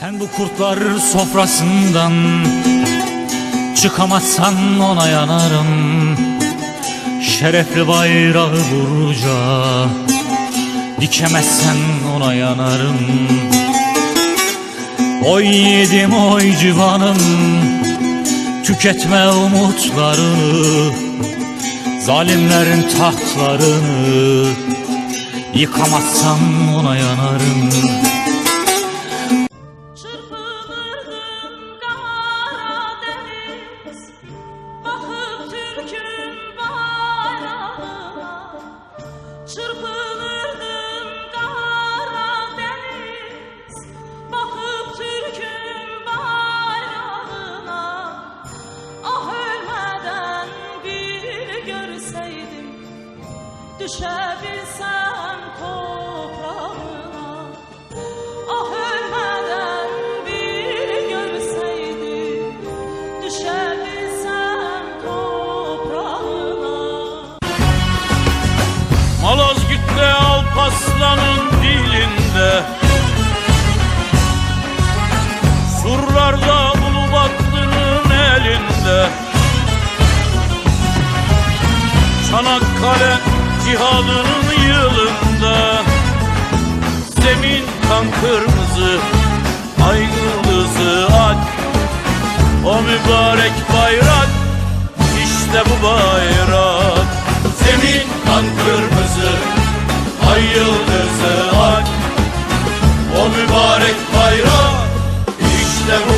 Sen bu kurtlar sofrasından Çıkamazsan ona yanarım. Şerefli bayrağı burca Dikemezsen ona yanarım. Oy yedim oy civanım Tüketme umutlarını Zalimlerin tahtlarını Yıkamazsan ona yanarım Düşebilsem toprağına Ah ölmeden bir görseydim. Düşebilsem toprağına. Malazgirt'te Alpaslan'ın dilinde. Surlarda Ulubatlı'nın elinde. Çanakkale cihadının yılında. Zemin kan kırmızı Ay yıldızı aç O mübarek bayrak işte bu bayrak. Zemin kan kırmızı Ay yıldızı aç O mübarek bayrak işte bu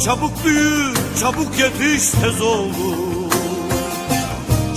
Çabuk büyü, çabuk yetiş tez oğlum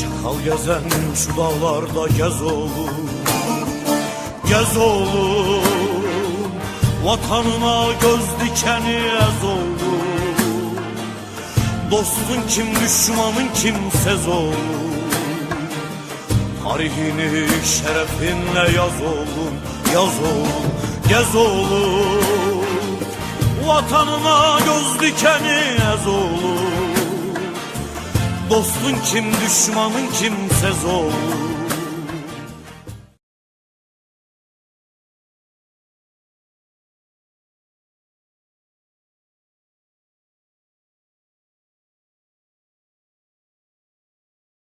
Çakal gezen şu dağlarda gez oğlum Gez oğlum Vatanına göz dikeni ez oğlum Dostun kim düşmanın kimsez oğlum Tarihini şerefinle yaz oğlum Yaz oğlum gez oğlum Vatanına göz dikeni ez oğlum Dostun kim düşmanın kimsez oğlum